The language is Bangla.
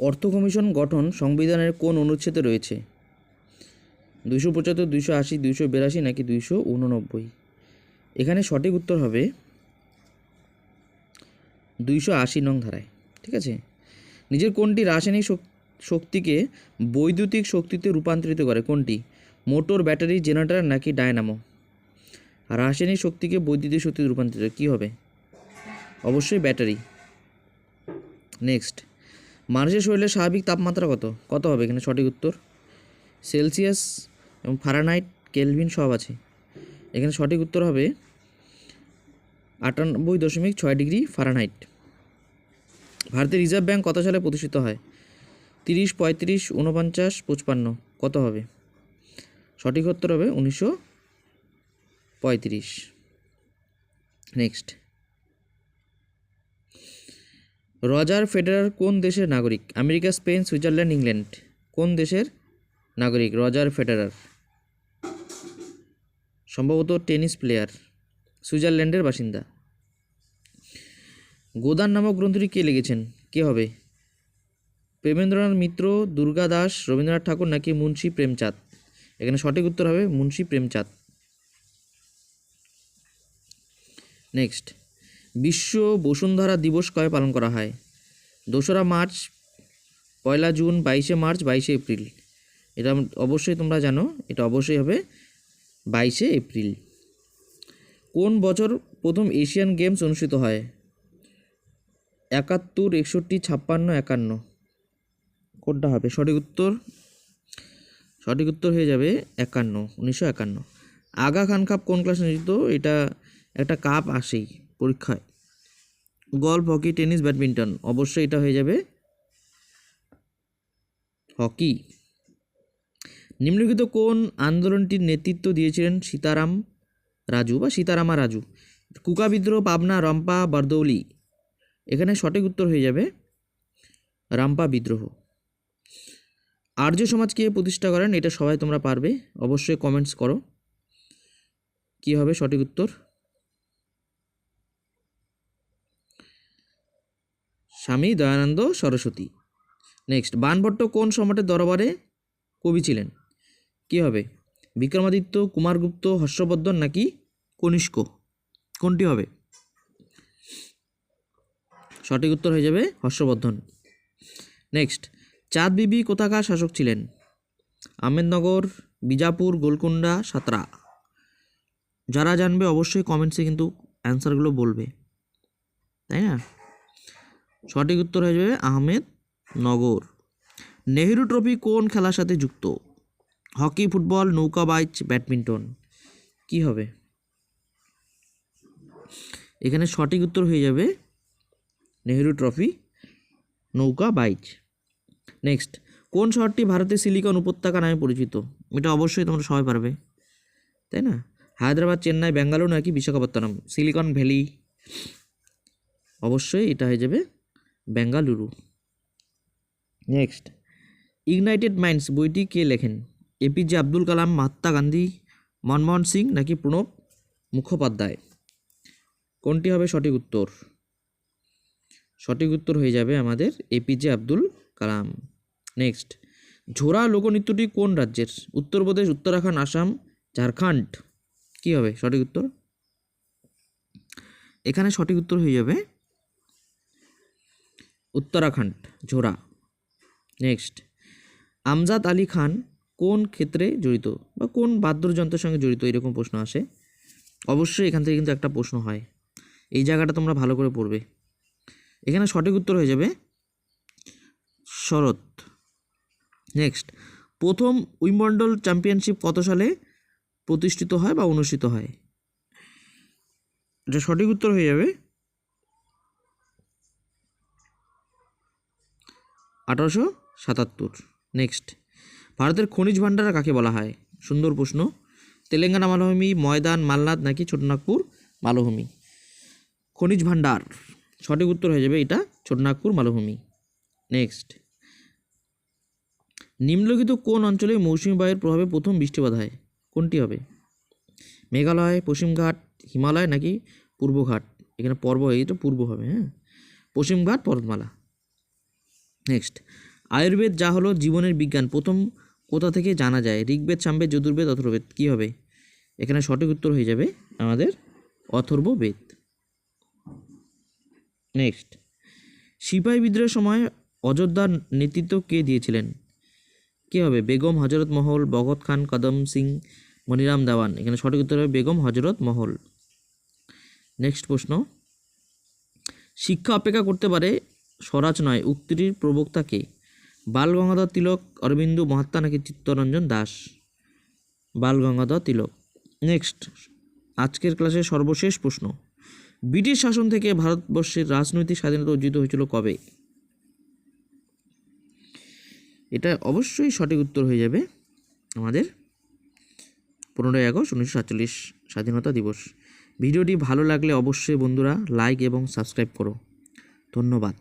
অর্থ কমিশন গঠন সংবিধানের কোন অনুচ্ছেদে রয়েছে? দুইশো পঁচাত্তর, দুইশো আশি, দুইশো বিরাশি নাকি দুইশো উননব্বই এখানে সঠিক উত্তর হবে দুইশো আশি নং ধারায়, ঠিক আছে? নিজের কোনটি রাসায়নিক শক- শক্তিকে বৈদ্যুতিক শক্তিতে রূপান্তরিত করে? কোনটি? মোটর, ব্যাটারি, জেনারেটর নাকি ডায়নামো? রাসায়নিক শক্তিকে বৈদ্যুতিক শক্তিতে রূপান্তরিত কী হবে? অবশ্যই ব্যাটারি। নেক্সট। মানুষের শরীরের স্বাভাবিক তাপমাত্রা কত? কত হবে এখানে? সঠিক উত্তর? সেলসিয়াস এবং ফারানাইট কেলভিন সব আছে। এখানে সঠিক উত্তর হবে আটানব্বই দশমিক ছয় ডিগ্রি ফারানাইট ভারতের রিজার্ভ ব্যাঙ্ক কত সালে প্রতিষ্ঠিত হয়? তিরিশ পঁয়ত্রিশ উনপঞ্চাশ পঁচপান্ন। কত হবে? সঠিক উত্তর হবে উনিশশো পঁয়ত্রিশ। নেক্সট। রজার ফেডারার কোন দেশের নাগরিক? America, Spain, Switzerland, England. কোন দেশের নাগরিক? Roger Federer. সম্ভবত টেনিস প্লেয়ার। সুইজারল্যান্ডের বাসিন্দা। গোদান নামক গ্রন্থটি কে লিখেছেন? কে হবে? প্রেমেন্দ্রনাথ মিত্র, দুর্গা দাস, রবীন্দ্রনাথ ঠাকুর নাকি মুন্সী প্রেমচাঁদ? এখানে সঠিক উত্তর হবে মুন্সী প্রেমচাঁদ। নেক্সট। বিশ্ব বসুন্ধরা দিবস কবে পালন করা হয়? দোসরা মার্চ, পয়লা জুন, বাইশে মার্চ, বাইশে এপ্রিল। এটা অবশ্যই তোমরা জানো, এটা অবশ্যই হবে বাইশে এপ্রিল। কোন বছর প্রথম এশিয়ান গেমস অনুষ্ঠিত হয়? একাত্তর, একষট্টি, ছাপ্পান্ন, একান্ন। কোনটা হবে? সঠিক উত্তর? সঠিক উত্তর হয়ে যাবে একান্ন, উনিশশো একান্ন। আগা খান কাপ কোন ক্লাসে নিয়োজিত এটা একটা কাপ আসেই। পরীক্ষায়। গল্ফ, হকি, টেনিস, ব্যাডমিন্টন, অবশ্যই এটা হয়ে যাবে হকি। নিম্নলিখিত কোন আন্দোলনটির নেতৃত্ব দিয়েছিলেন সীতারাম রাজু বা সীতারামা রাজু? কুকা বিদ্রোহ, পাবনা, রম্পা, বারদৌলি। এখানে সঠিক উত্তর হয়ে যাবে রাম্পা বিদ্রোহ। আর্য সমাজ কে প্রতিষ্ঠা করেন, এটা সবাই তোমরা পারবে। অবশ্যই কমেন্টস করো। কি হবে সঠিক উত্তর? স্বামী দয়ানন্দ সরস্বতী। নেক্সট বানভট্ট কোন সম্রাটের দরবারে কবি ছিলেন? কি হবে? বিক্রমাদিত্য, কুমারগুপ্ত, হর্ষবর্ধন নাকি কনিষ্ক? কোনটি হবে? সঠিক উত্তর হয়ে যাবে হর্ষবর্ধন। নেক্সট চাঁদ বিবি কোথাকার শাসক ছিলেন? আহমেদনগর, বিজাপুর গোলকুন্ডা সাতরা। যারা জানবে অবশ্যই কমেন্টসে কিন্তু অ্যান্সারগুলো বলবে। তাই না? সঠিক উত্তর হয়ে যাবে আহমেদ নগর। নেহেরু ট্রফি কোন খেলার সাথে যুক্ত? হকি, ফুটবল, নৌকা, বাইচ, ব্যাডমিন্টন। কি হবে? এখানে সঠিক উত্তর হয়ে যাবে নেহেরু ট্রফি, নৌকা, বাইচ। নেক্সট, কোন শহরটি ভারতের সিলিকন উপত্যকা নামে পরিচিত? এটা অবশ্যই তোমরা সবাই পারবে। তাই না? হায়দ্রাবাদ, চেন্নাই, ব্যাঙ্গালোর নাকি বিশাখাপত্তনম? Silicon valley. অবশ্যই এটা হয়ে যাবে বেঙ্গালুরু। নেক্সট। ইগনাইটেড মাইন্ডস বইটি কে লেখেন? A P J Abdul Kalam Mahatma Gandhi Manmohan Singh নাকি প্রণব মুখোপাধ্যায়? কোনটি হবে সঠিক উত্তর? সঠিক উত্তর হয়ে যাবে আমাদের এপিজে আব্দুল কালাম। নেক্সট। ঝোড়া লোকনৃত্যটি কোন রাজ্যের? উত্তরপ্রদেশ উত্তরাখণ্ড আসাম ঝাড়খণ্ড। কী হবে সঠিক উত্তর? এখানে সঠিক উত্তর হয়ে যাবে উত্তরাখণ্ড, ঝোড়া। নেক্সট আমজাদ আলী খান কোন ক্ষেত্রে জড়িত বা কোন বাদ্যযন্ত্রের সঙ্গে জড়িত? এরকম প্রশ্ন আসে। অবশ্যই এখান থেকে কিন্তু একটা প্রশ্ন হয়। এই জায়গাটা তোমরা ভালো করে পড়বে। এখানে সঠিক উত্তর হয়ে যাবে শরৎ। নেক্সট প্রথম উইম্বলডন চ্যাম্পিয়নশিপ কত সালে প্রতিষ্ঠিত হয় বা অনুষ্ঠিত হয়? এটা সঠিক উত্তর হয়ে যাবে আঠারোশো সাতাত্তর। নেক্সট ভারতের খনিজ ভাণ্ডার কাকে বলা হয়? সুন্দর প্রশ্ন। তেলেঙ্গানা মালভূমি, ময়দান, মালনাদ নাকি ছোটনাগপুর, মালভূমি? খনিজ ভাণ্ডার। সঠিক উত্তর হয়ে যাবে এটা ছোটনাগপুর, মালভূমি। নেক্সট নিম্নলিখিত কোন অঞ্চলে মৌসুমী বায়ুর প্রভাবে প্রথম বৃষ্টিপাত হয়? কোনটি হবে? মেঘালয়, পশ্চিমঘাট, হিমালয় নাকি পূর্বঘাট? এখানে পর্ব হয়ে এটা পূর্ব হবে হ্যাঁ? পশ্চিমঘাট, পর্বতমালা। নেক্সট আয়ুর্বেদ যা হলো জীবনের বিজ্ঞান। প্রথম কোথা থেকে জানা যায়? ঋগ্বেদ, সামবেদ, যদুর্বেদ অথর্বেদ কী হবে? এখানে সঠিক উত্তর হয়ে যাবে আমাদের অথর্ববেদ। নেক্সট সিপাহী বিদ্রোহের সময় অযোধ্যার নেতৃত্ব কে দিয়েছিলেন? কে হবে? বেগম হজরত মহল, ভগৎ খান, কদম সিং, মনিরাম দেওয়ান। এখানে সঠিক উত্তর হবে বেগম হজরত মহল। নেক্সট প্রশ্ন, শিক্ষা অপেক্ষা করতে পারে স্বরাজ নয়, উক্তিটির প্রবক্তা কে? বাল গঙ্গাধর তিলক, অরবিন্দু মহাত্মা নাকি চিত্তরঞ্জন দাস? বাল গঙ্গাধর তিলক। নেক্সট, আজকের ক্লাসের সর্বশেষ প্রশ্ন। ব্রিটিশ শাসন থেকে ভারতবর্ষের রাজনৈতিক স্বাধীনতা অর্জিত হয়েছিল কবে? এটা অবশ্যই সঠিক উত্তর হয়ে যাবে আমাদের পনেরোই আগস্ট উনিশশো সাতচল্লিশ স্বাধীনতা দিবস। ভিডিওটি ভালো লাগলে অবশ্যই বন্ধুরা লাইক এবং সাবস্ক্রাইব করো। ধন্যবাদ।